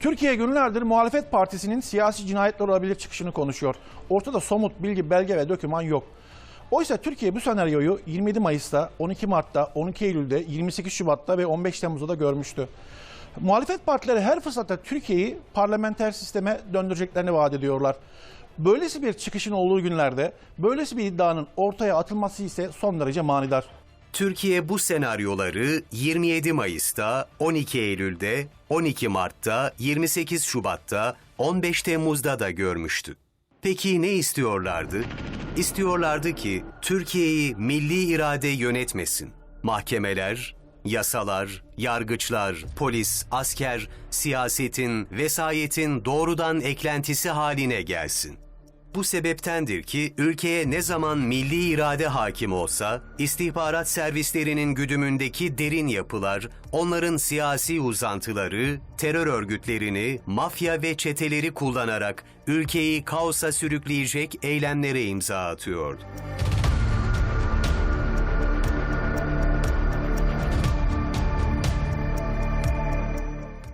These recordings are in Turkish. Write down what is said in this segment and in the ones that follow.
Türkiye günlerdir muhalefet partisinin siyasi cinayetler olabilir çıkışını konuşuyor. Ortada somut bilgi, belge ve doküman yok. Oysa Türkiye bu senaryoyu 27 Mayıs'ta, 12 Mart'ta, 12 Eylül'de, 28 Şubat'ta ve 15 Temmuz'da da görmüştü. Muhalefet partileri her fırsatta Türkiye'yi parlamenter sisteme döndüreceklerini vaat ediyorlar. Böylesi bir çıkışın olduğu günlerde, böylesi bir iddianın ortaya atılması ise son derece manidar. Türkiye bu senaryoları 27 Mayıs'ta, 12 Eylül'de, 12 Mart'ta, 28 Şubat'ta, 15 Temmuz'da da görmüştü. Peki ne istiyorlardı? İstiyorlardı ki Türkiye'yi milli irade yönetmesin. Mahkemeler, yasalar, yargıçlar, polis, asker, siyasetin, vesayetin doğrudan eklentisi haline gelsin. Bu sebeptendir ki ülkeye ne zaman milli irade hakim olsa, istihbarat servislerinin güdümündeki derin yapılar, onların siyasi uzantıları, terör örgütlerini, mafya ve çeteleri kullanarak ülkeyi kaosa sürükleyecek eylemlere imza atıyordu.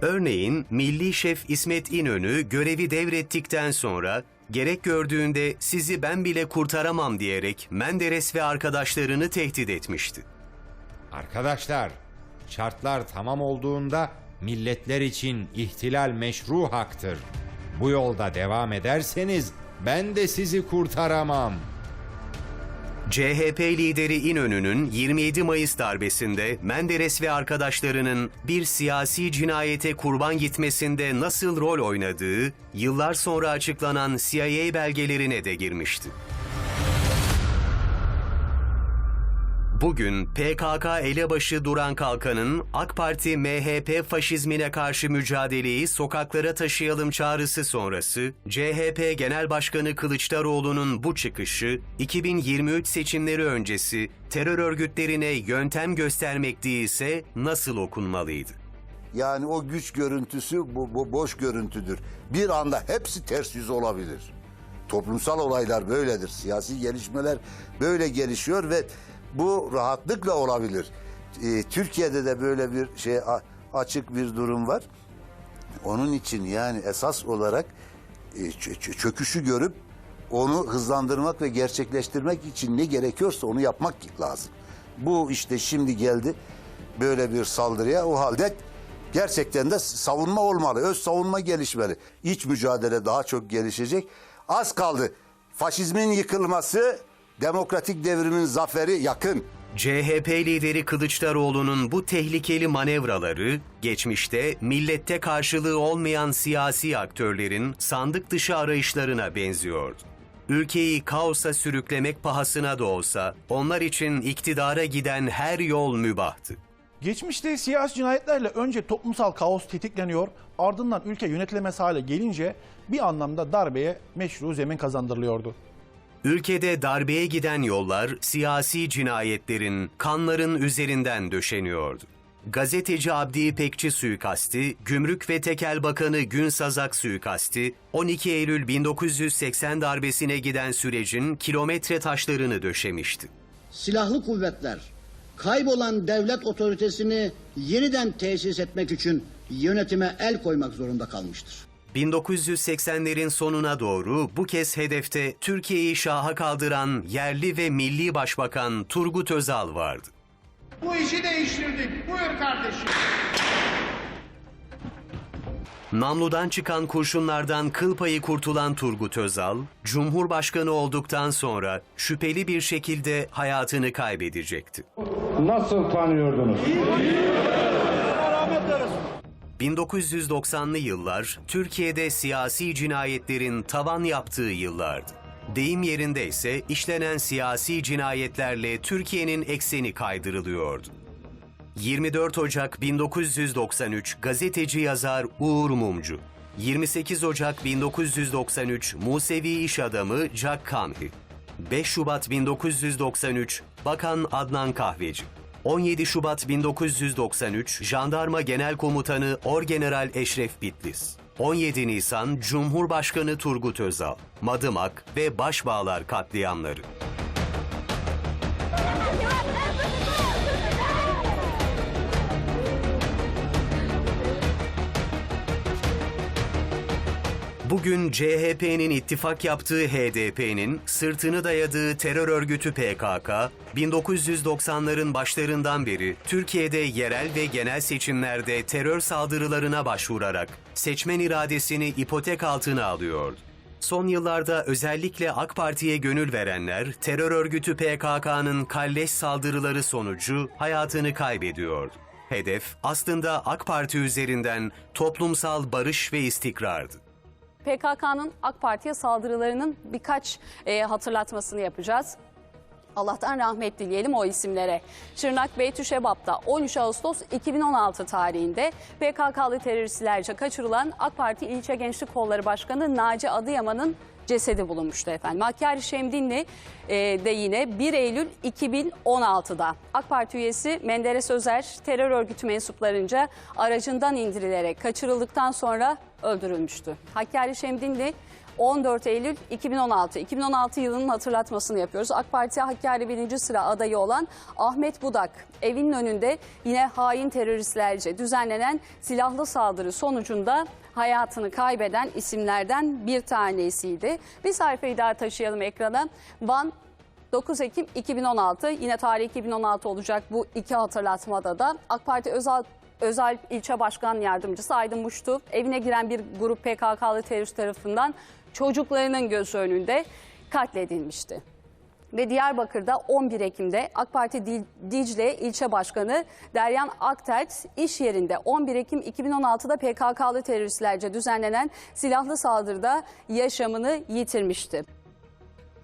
Örneğin Milli Şef İsmet İnönü görevi devrettikten sonra gerek gördüğünde sizi ben bile kurtaramam diyerek Menderes ve arkadaşlarını tehdit etmişti. Arkadaşlar, şartlar tamam olduğunda milletler için ihtilal meşru haktır. Bu yolda devam ederseniz ben de sizi kurtaramam. CHP lideri İnönü'nün 27 Mayıs darbesinde Menderes ve arkadaşlarının bir siyasi cinayete kurban gitmesinde nasıl rol oynadığı yıllar sonra açıklanan CIA belgelerine de girmişti. Bugün PKK elebaşı Duran Kalkan'ın AK Parti MHP faşizmine karşı mücadeleyi sokaklara taşıyalım çağrısı sonrası CHP Genel Başkanı Kılıçdaroğlu'nun bu çıkışı 2023 seçimleri öncesi terör örgütlerine yöntem göstermek değilse nasıl okunmalıydı? Yani o güç görüntüsü bu, bu boş görüntüdür. Bir anda hepsi ters yüz olabilir. Toplumsal olaylar böyledir. Siyasi gelişmeler böyle gelişiyor ve bu rahatlıkla olabilir. Ee, Türkiye'de de böyle bir şey açık bir durum var. Onun için yani esas olarak e, çö- çö- çöküşü görüp onu hızlandırmak ve gerçekleştirmek için ne gerekiyorsa onu yapmak lazım. Bu işte şimdi geldi böyle bir saldırıya o halde gerçekten de savunma olmalı. Öz savunma gelişmeli. İç mücadele daha çok gelişecek. Az kaldı. Faşizmin yıkılması, demokratik devrimin zaferi yakın. CHP lideri Kılıçdaroğlu'nun bu tehlikeli manevraları geçmişte millette karşılığı olmayan siyasi aktörlerin sandık dışı arayışlarına benziyordu. Ülkeyi kaosa sürüklemek pahasına da olsa onlar için iktidara giden her yol mübahtı. Geçmişte siyasi cinayetlerle önce toplumsal kaos tetikleniyor, ardından ülke yönetilemez hale gelince bir anlamda darbeye meşru zemin kazandırılıyordu. Ülkede darbeye giden yollar siyasi cinayetlerin, kanların üzerinden döşeniyordu. Gazeteci Abdi İpekçi suikasti, Gümrük ve Tekel Bakanı Gün Sazak suikasti, 12 Eylül 1980 darbesine giden sürecin kilometre taşlarını döşemişti. silahlı kuvvetler kaybolan devlet otoritesini yeniden tesis etmek için yönetime el koymak zorunda kalmıştır. 1980'lerin sonuna doğru bu kez hedefte Türkiye'yi şaha kaldıran yerli ve milli başbakan Turgut Özal vardı. Bu işi değiştirdik. Buyur kardeşim. Namludan çıkan kurşunlardan kıl payı kurtulan Turgut Özal, Cumhurbaşkanı olduktan sonra şüpheli bir şekilde hayatını kaybedecekti. Nasıl tanıyordunuz? 1990'lı yıllar Türkiye'de siyasi cinayetlerin tavan yaptığı yıllardı. Deyim yerinde ise işlenen siyasi cinayetlerle Türkiye'nin ekseni kaydırılıyordu. 24 Ocak 1993 gazeteci yazar Uğur Mumcu. 28 Ocak 1993 Musevi iş adamı Jack Kamhi. 5 Şubat 1993 Bakan Adnan Kahveci. 17 Şubat 1993 Jandarma Genel Komutanı Orgeneral Eşref Bitlis. 17 Nisan Cumhurbaşkanı Turgut Özal, Madımak ve Başbağlar katliamları. Bugün CHP'nin ittifak yaptığı HDP'nin sırtını dayadığı terör örgütü PKK, 1990'ların başlarından beri Türkiye'de yerel ve genel seçimlerde terör saldırılarına başvurarak seçmen iradesini ipotek altına alıyordu. Son yıllarda özellikle AK Parti'ye gönül verenler terör örgütü PKK'nın kalleş saldırıları sonucu hayatını kaybediyordu. Hedef aslında AK Parti üzerinden toplumsal barış ve istikrardı. PKK'nın AK Parti'ye saldırılarının birkaç e, hatırlatmasını yapacağız. Allah'tan rahmet dileyelim o isimlere. Şırnak Beytüşebap'ta 13 Ağustos 2016 tarihinde PKK'lı teröristlerce kaçırılan AK Parti İlçe Gençlik Kolları Başkanı Naci Adıyaman'ın cesedi bulunmuştu efendim. Hakkari Şemdinli e, de yine 1 Eylül 2016'da AK Parti üyesi Menderes Özer terör örgütü mensuplarınca aracından indirilerek kaçırıldıktan sonra öldürülmüştü. Hakkari Şemdinli 14 Eylül 2016. 2016 yılının hatırlatmasını yapıyoruz. AK Parti Hakkari birinci sıra adayı olan Ahmet Budak evinin önünde yine hain teröristlerce düzenlenen silahlı saldırı sonucunda hayatını kaybeden isimlerden bir tanesiydi. Bir sayfayı daha taşıyalım ekrana. Van 9 Ekim 2016 yine tarih 2016 olacak bu iki hatırlatmada da AK Parti özel Özel İlçe Başkan Yardımcısı Aydın Muştu evine giren bir grup PKK'lı terörist tarafından çocuklarının gözü önünde katledilmişti. Ve Diyarbakır'da 11 Ekim'de AK Parti Dicle İlçe Başkanı Deryan Aktert iş yerinde 11 Ekim 2016'da PKK'lı teröristlerce düzenlenen silahlı saldırıda yaşamını yitirmişti.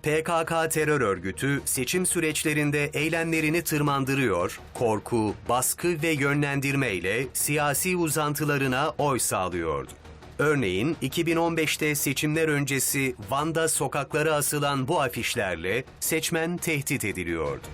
PKK terör örgütü seçim süreçlerinde eylemlerini tırmandırıyor, korku, baskı ve yönlendirme ile siyasi uzantılarına oy sağlıyordu. Örneğin 2015'te seçimler öncesi Van'da sokaklara asılan bu afişlerle seçmen tehdit ediliyordu.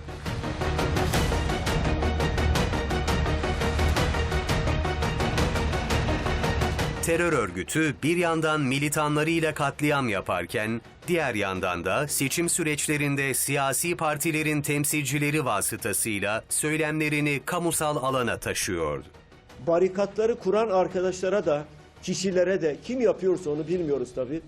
Terör örgütü bir yandan militanlarıyla katliam yaparken diğer yandan da seçim süreçlerinde siyasi partilerin temsilcileri vasıtasıyla söylemlerini kamusal alana taşıyordu. barikatları kuran arkadaşlara da kişilere de kim yapıyorsa onu bilmiyoruz tabii.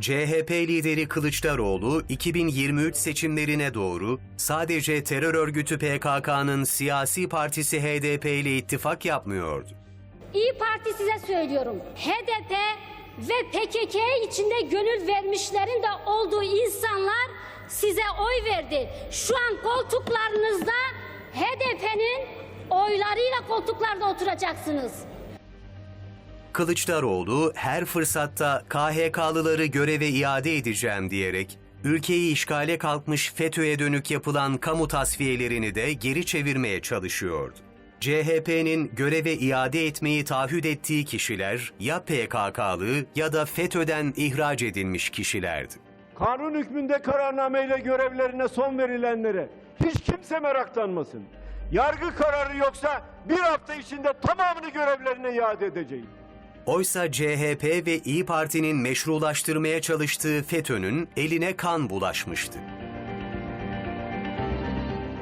CHP lideri Kılıçdaroğlu 2023 seçimlerine doğru sadece terör örgütü PKK'nın siyasi partisi HDP ile ittifak yapmıyordu. İyi Parti size söylüyorum. HDP ve PKK içinde gönül vermişlerin de olduğu insanlar size oy verdi. Şu an koltuklarınızda HDP'nin oylarıyla koltuklarda oturacaksınız. Kılıçdaroğlu her fırsatta KHK'lıları göreve iade edeceğim diyerek ülkeyi işgale kalkmış FETÖ'ye dönük yapılan kamu tasfiyelerini de geri çevirmeye çalışıyordu. CHP'nin göreve iade etmeyi taahhüt ettiği kişiler ya PKK'lı ya da FETÖ'den ihraç edilmiş kişilerdi. Kanun hükmünde kararnameyle görevlerine son verilenlere hiç kimse meraklanmasın. Yargı kararı yoksa bir hafta içinde tamamını görevlerine iade edeceğim. Oysa CHP ve İyi Parti'nin meşrulaştırmaya çalıştığı FETÖ'nün eline kan bulaşmıştı.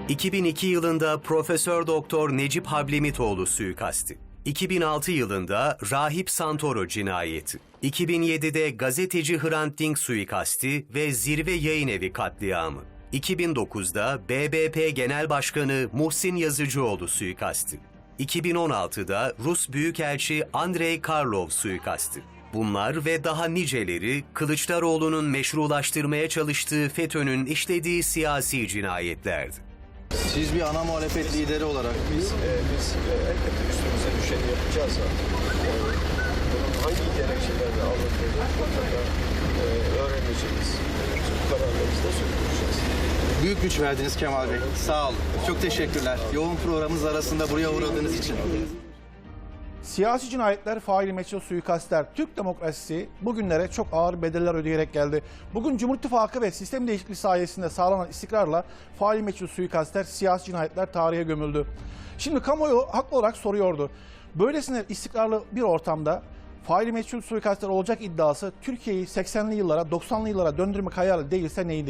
2002 yılında Profesör Doktor Necip Hablemitoğlu suikasti. 2006 yılında Rahip Santoro cinayeti. 2007'de gazeteci Hrant Dink suikasti ve Zirve Yayın Evi katliamı. 2009'da BBP Genel Başkanı Muhsin Yazıcıoğlu suikasti. 2016'da Rus Büyükelçi Andrei Karlov suikasti. Bunlar ve daha niceleri Kılıçdaroğlu'nun meşrulaştırmaya çalıştığı FETÖ'nün işlediği siyasi cinayetlerdi. Siz bir ana muhalefet lideri olarak biz, e, biz e, elbette üstümüze düşeni yapacağız e, bunun hangi gerekçelerle alındığını mutlaka e, öğreneceğiz. Bu kararlarımızı da sürdüreceğiz. büyük güç verdiniz Kemal Bey. Sağ olun. Çok teşekkürler. Yoğun programımız arasında buraya uğradığınız için. Siyasi cinayetler, faili meçhul suikastler, Türk demokrasisi bugünlere çok ağır bedeller ödeyerek geldi. Bugün Cumhur İttifakı ve sistem değişikliği sayesinde sağlanan istikrarla faili meçhul suikastler, siyasi cinayetler tarihe gömüldü. Şimdi kamuoyu haklı olarak soruyordu. Böylesine istikrarlı bir ortamda faili meçhul suikastler olacak iddiası Türkiye'yi 80'li yıllara, 90'lı yıllara döndürmek hayali değilse neydi?